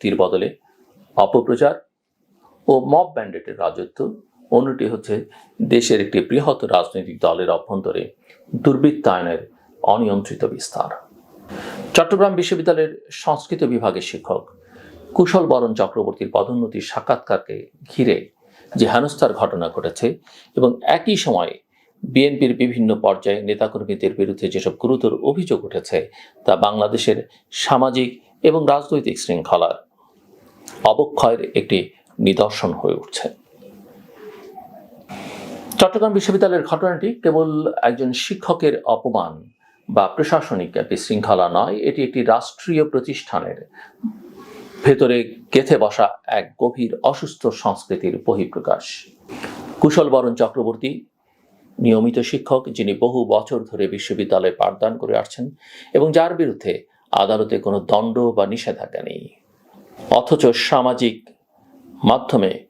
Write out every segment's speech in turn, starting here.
যুক্তির বদলে অপপ্রচার ও মব ব্যান্ডেটের রাজত্ব। অন্যটি হচ্ছে দেশের একটি বৃহৎ রাজনৈতিক দলের অভ্যন্তরে দুর্বৃত্তায়নের অনিয়ন্ত্রিত বিস্তার। চট্টগ্রাম বিশ্ববিদ্যালয়ের সংস্কৃত বিভাগের শিক্ষক কুশল বরণ চক্রবর্তীর পদোন্নতির সাক্ষাৎকারকে ঘিরে যে হেনস্থার ঘটনা ঘটেছে এবং একই সময়ে বিএনপির বিভিন্ন পর্যায়ে নেতাকর্মীদের বিরুদ্ধে যেসব গুরুতর অভিযোগ উঠেছে, তা বাংলাদেশের সামাজিক এবং রাজনৈতিক শৃঙ্খলার অবক্ষয়ের একটি নিদর্শন হয়ে উঠছে। চট্টগ্রাম বিশ্ববিদ্যালয়ের ঘটনাটি কেবল একজন শিক্ষকের অপমান বা প্রশাসনিক বিশৃঙ্খলা নয়, এটি একটি রাষ্ট্রীয় প্রতিষ্ঠানের ভেতরে গেথে বসা এক গভীর অসুস্থ সংস্কৃতির বহিঃপ্রকাশ। কুশল বরণ চক্রবর্তী, নিয়মিত শিক্ষক যিনি বহু বছর ধরে বিশ্ববিদ্যালয়ে পাঠদান করে আসছেন এবং যার বিরুদ্ধে আদালতে কোনো দণ্ড বা নিষেধাজ্ঞা নেই। অথচ সামাজিক মাধ্যমে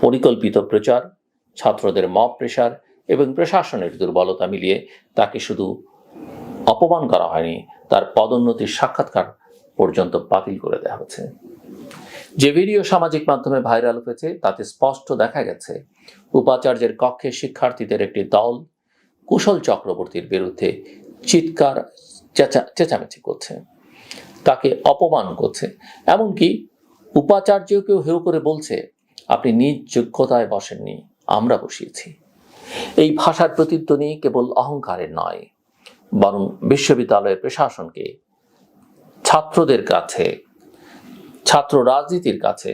পরিকল্পিত প্রচার, ছাত্রদের মব প্রেশার এবং প্রশাসনের দুর্বলতা মিলিয়ে তাকে শুধু অপমান করা হয়নি, তার পদোন্নতির সাক্ষাৎকার পর্যন্ত বাতিল করে দেওয়া হয়েছে। যে ভিডিও সামাজিক মাধ্যমে ভাইরাল হয়েছে, তাতে স্পষ্ট দেখা গেছে, উপাচার্যের কক্ষে শিক্ষার্থীদের একটি দল কুশল চক্রবর্তীর বিরুদ্ধে চিৎকার, চেঁচা- চেঁচামেচি করছে। তাকে অপমান করছে। এমনকি উপাচার্যকেও হেউ করে বলছে, আপনি নিজ যোগ্যতায় বসেননি, আমরা বসিয়েছি। এই ভাষার প্রতিধ্বনি কেবল অহংকারের নয়, বরং বিশ্ববিদ্যালয়ের প্রশাসনকে, ছাত্রদের কাছে, ছাত্র রাজনীতির কাছে,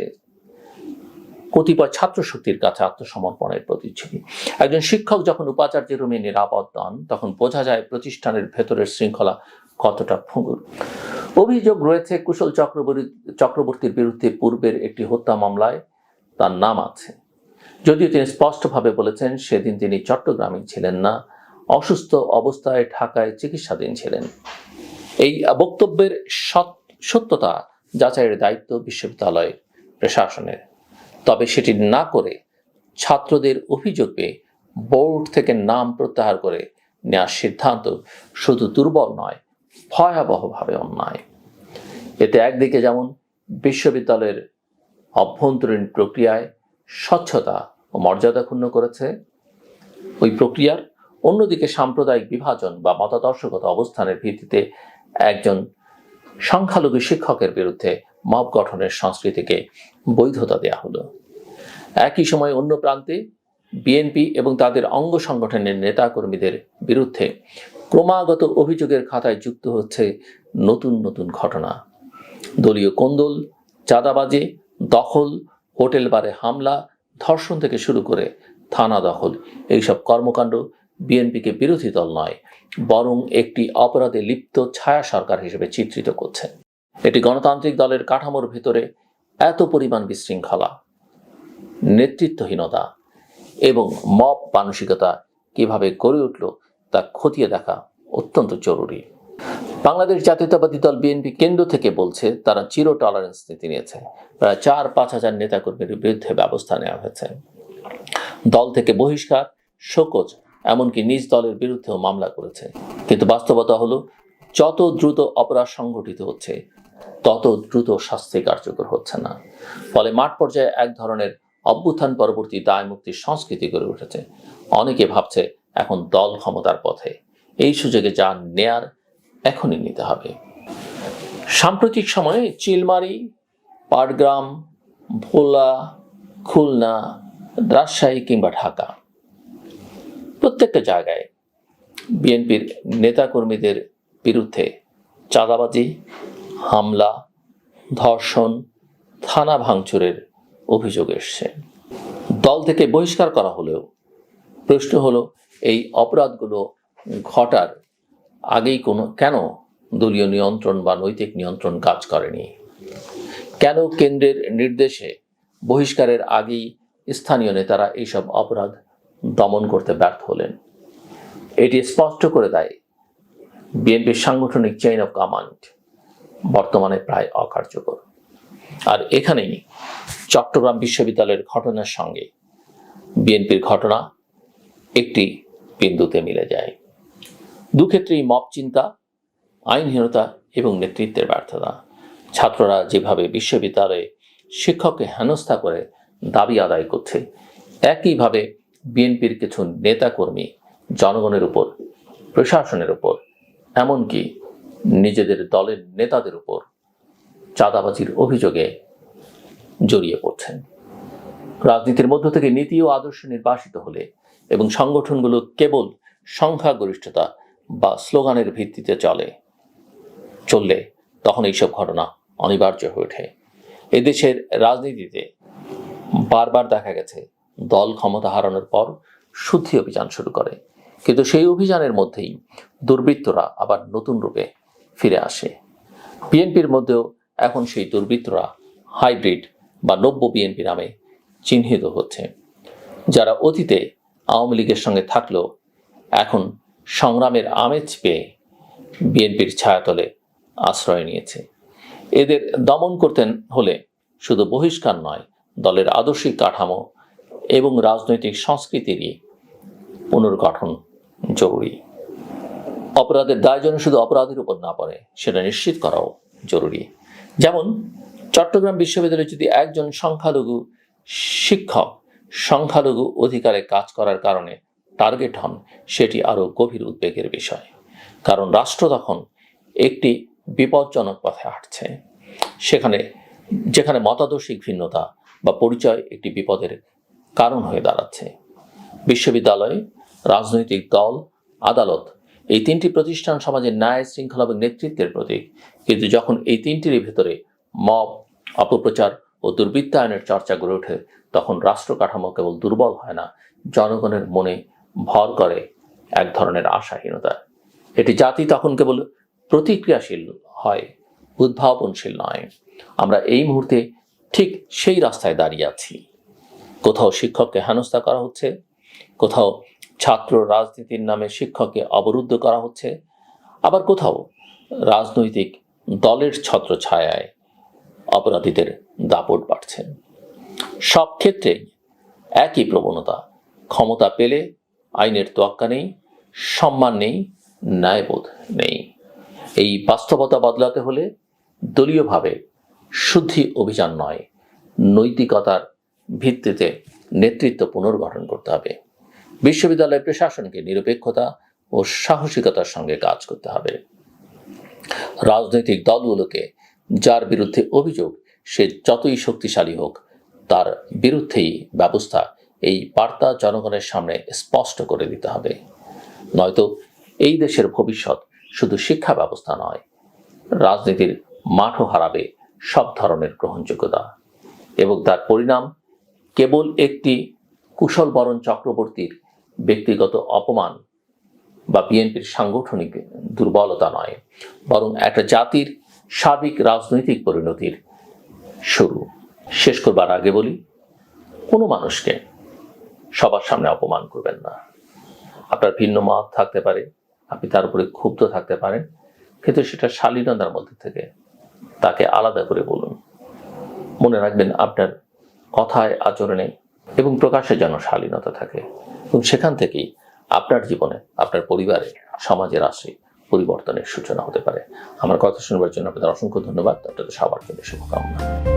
কতিপয় ছাত্র শক্তির কাছে আত্মসমর্পণের প্রতিচ্ছবি একজন শিক্ষক যখন উপাচার্যের রুমে নিরাপদ নন, তখন বোঝা যায় প্রতিষ্ঠানের ভেতরের শৃঙ্খলা কতটা ভঙ্গুর। অভিযোগ রয়েছে, কুশল চক্রবর্তী, চক্রবর্তীর বিরুদ্ধে পূর্বের একটি হত্যা মামলায় তার নাম আছে। যদিও তিনি স্পষ্টভাবে বলেছেন, সেদিন তিনি চট্টগ্রামে ছিলেন না, অসুস্থ অবস্থায় ঢাকায় চিকিৎসাধীন ছিলেন। এই বক্তব্যের সত্যতা যাচাইয়ের দায়িত্ব বিশ্ববিদ্যালয়ের প্রশাসনের। তবে সেটি না করে ছাত্রদের অভিযোগে বোর্ড থেকে নাম প্রত্যাহার করে নেওয়ার সিদ্ধান্ত শুধু দুর্বল নয় ভয়াবহভাবে অন্যায়। এতে একদিকে যেমন বিশ্ববিদ্যালয়ের অভ্যন্তরীণ প্রক্রিয়ায় স্বচ্ছতা ও মর্যাদা ক্ষুণ্ণ করেছে, ওই প্রক্রিয়ার অন্যদিকে সাম্প্রদায়িক বিভাজন বা মতাদর্শগত অবস্থানের ভিত্তিতে একজন সংখ্যালঘু শিক্ষকের বিরুদ্ধে মব গঠনের সংস্কৃতিকে বৈধতা দেয়া হলো। একই সময় অন্য প্রান্তে বিএনপি এবং তাদের অঙ্গ সংগঠনের নেতাকর্মীদের বিরুদ্ধে ক্রমাগত অভিযোগের খাতায় যুক্ত হচ্ছে নতুন নতুন ঘটনা। দলীয় কোন্দল, চাঁদাবাজি, দখল, হোটেল বারে হামলা, ধর্ষণ থেকে শুরু করে থানা দখল, এইসব কর্মকাণ্ড বিএনপিকে বিরোধী দল নয়, বরং একটি অপরাধে লিপ্ত ছায়া সরকার হিসেবে চিত্রিত করছে। এটি গণতান্ত্রিক দলের কাঠামোর ভেতরে এত পরিমাণ বিশৃঙ্খলা, নেতৃত্বহীনতা এবং মব মানসিকতা কীভাবে গড়ে উঠল তা খতিয়ে দেখা অত্যন্ত জরুরি। বাংলাদেশ জাতীয়তাবাদী দল বিএনপি কেন্দ্র থেকে বলছে, তারা জিরো টলারেন্স নীতি নিয়েছে। প্রায় চার পাঁচ হাজার নেতাকর্মীর বিরুদ্ধে ব্যবস্থা নেওয়া হয়েছে। দল থেকে বহিষ্কার, শোকজ, এমনকি নিজ দলের বিরুদ্ধেও মামলা করেছে। কিন্তু বাস্তবতা হলো, যত দ্রুত অপরাধ সংঘটিত হচ্ছে, তত দ্রুত শাস্তি কার্যকর হচ্ছে না। ফলে মাঠ পর্যায়ে এক ধরনের অভ্যুত্থান পরবর্তী দায় মুক্তির সংস্কৃতি গড়ে উঠেছে। অনেকে ভাবছে এখন দল ক্ষমতার পথে। এই সুযোগে যা নেয়ার এখনই নিতে হবে। সাম্প্রতিক সময়ে চিলমারি পাটগ্রাম ভোলা, খুলনা, রাজশাহী কিংবা ঢাকা প্রত্যেকটা জায়গায় বিএনপির নেতাকর্মীদের বিরুদ্ধে চাঁদাবাজি, হামলা, ধর্ষণ, থানা ভাঙচুরের অভিযোগ এসছে। দল থেকে বহিষ্কার করা হলেও প্রশ্ন হলো, এই অপরাধগুলো ঘটার আগেই কোনো, কেন দলীয় নিয়ন্ত্রণ বা নৈতিক নিয়ন্ত্রণ কাজ করেনি? কেন কেন্দ্রের নির্দেশে বহিষ্কারের আগেই স্থানীয় নেতারা এইসব অপরাধ দমন করতে ব্যর্থ হলেন? এটি স্পষ্ট করে দেয় বিএনপির সাংগঠনিক চেইন অফ কমান্ড বর্তমানে প্রায় অকার্যকর। আর এখানেই চট্টগ্রাম বিশ্ববিদ্যালয়ের ঘটনার সঙ্গে বিএনপির ঘটনা একটি বিন্দুতে মিলে যায়। দুক্ষেত্রেই মব চিন্তা, আইনহীনতা এবং নেতৃত্বের ব্যর্থতা। ছাত্ররা যেভাবে বিশ্ববিদ্যালয়ে শিক্ষককে হেনস্থা করে দাবি আদায় করছে, একইভাবে বিএনপির কিছু নেতাকর্মী জনগণের উপর, প্রশাসনের উপর, এমনকি নিজেদের দলের নেতাদের উপর চাঁদাবাজির অভিযোগে জড়িয়ে পড়ছেন। রাজনীতির মধ্য থেকে নীতি ও আদর্শ নির্বাসিত হলে এবং সংগঠনগুলো কেবল সংখ্যাগরিষ্ঠতা বা স্লোগানের ভিত্তিতে চলে, চললে তখন এইসব ঘটনা অনিবার্য হয়ে ওঠে। এদেশের রাজনীতিতে বারবার দেখা গেছে, দল ক্ষমতা হারানোর পর শুদ্ধি অভিযান শুরু করে। কিন্তু সেই অভিযানের মধ্যেই দুর্বৃত্তরা আবার নতুন রূপে ফিরে আসে। বিএনপির মধ্যেও এখন সেই দুর্বৃত্তরা হাইব্রিড বা নব্য বিএনপি নামে চিহ্নিত হচ্ছে। যারা অতীতে আওয়ামী লীগের সঙ্গে থাকলেও এখন সংগ্রামের আমেজ পেয়ে বিএনপির ছায়াতলে আশ্রয় নিয়েছে। এদের দমন করতে হলে শুধু বহিষ্কার নয়, দলের আদর্শিক কাঠামো এবং রাজনৈতিক সংস্কৃতিরই পুনর্গঠন জরুরি। অপরাধের দায় যেন শুধু অপরাধের উপর না পড়ে, সেটা নিশ্চিত করাও জরুরি। যেমন, চট্টগ্রাম বিশ্ববিদ্যালয়ে যদি একজন সংখ্যালঘু শিক্ষক সংখ্যালঘু অধিকারে কাজ করার কারণে টার্গেট হন, সেটি আরও গভীর উদ্বেগের বিষয়। কারণ রাষ্ট্র তখন একটি বিপজ্জনক পথে হাঁটছে। সেখানে, যেখানে মতাদর্শিক ভিন্নতা বা পরিচয় একটি বিপদের কারণ হয়ে দাঁড়াচ্ছে। বিশ্ববিদ্যালয়, রাজনৈতিক দল, আদালত এই তিনটি প্রতিষ্ঠান সমাজের ন্যায়, শৃঙ্খলা এবং নেতৃত্বের প্রতীক। কিন্তু যখন এই তিনটির ভেতরে মব, অপপ্রচার ও দুর্বৃত্তায়নের চর্চা গড়ে ওঠে, তখন রাষ্ট্র কাঠামো কেবল দুর্বল হয় না, জনগণের মনে ভর করে এক ধরনের আশাহীনতা। এটি জাতি তখন কেবল প্রতিক্রিয়াশীল হয়, উদ্ভাবনশীল নয়। আমরা এই মুহূর্তে ঠিক সেই রাস্তায় দাঁড়িয়ে আছি। কোথাও শিক্ষককে হেনস্থা করা হচ্ছে, কোথাও ছাত্র রাজনীতির নামে শিক্ষককে অবরুদ্ধ করা হচ্ছে। আবার কোথাও রাজনৈতিক দলের ছত্র ছায়ায় অপরাধীদের দাপট বাড়ছে। সব ক্ষেত্রেই একই প্রবণতা। ক্ষমতা পেলে আইনের তোয়াক্কা নেই, সম্মান নেই, ন্যায়বোধ নেই। এই বাস্তবতা বদলাতে হলে দলীয়ভাবে শুদ্ধি অভিযান নয়, নৈতিকতার ভিত্তিতে নেতৃত্ব পুনর্গঠন করতে হবে। বিশ্ববিদ্যালয় প্রশাসনকে নিরপেক্ষতা ও সাহসিকতার সঙ্গে কাজ করতে হবে। রাজনৈতিক দলগুলোকে যার বিরুদ্ধে অভিযোগ, সে যতই শক্তিশালী হোক, তার বিরুদ্ধেই ব্যবস্থা এই বার্তা জনগণের সামনে স্পষ্ট করে দিতে হবে। নয়তো এই দেশের ভবিষ্যৎ শুধু শিক্ষা ব্যবস্থা নয়, রাজনীতির মাঠও হারাবে সব ধরনের গ্রহণযোগ্যতা এবং তার পরিণাম কেবল একটি কুশল বরণ চক্রবর্তীর ব্যক্তিগত অপমান বা বিএনপির সাংগঠনিক দুর্বলতা নয়, বরং একটা জাতির সার্বিক রাজনৈতিক পরিণতির শুরু। শেষ করবার আগে বলি, কোনো মানুষকে সবার সামনে অপমান করবেন না। আপনার ভিন্ন মত থাকতে পারে, আপনি তার উপরে ক্ষুব্ধ থাকতে পারেন, কিন্তু সেটা শালীনতার মধ্যে থেকে তাকে আলাদা করে বলুন। মনে রাখবেন, আপনার কথায়, আচরণে এবং প্রকাশে যেন শালীনতা থাকে। এবং সেখান থেকেই আপনার জীবনে, আপনার পরিবারে সমাজের রাশি পরিবর্তনের সূচনা হতে পারে। আমার কথা শুনবার জন্য আপনাদের অসংখ্য ধন্যবাদ। আপনাদের সবার জন্য শুভকামনা।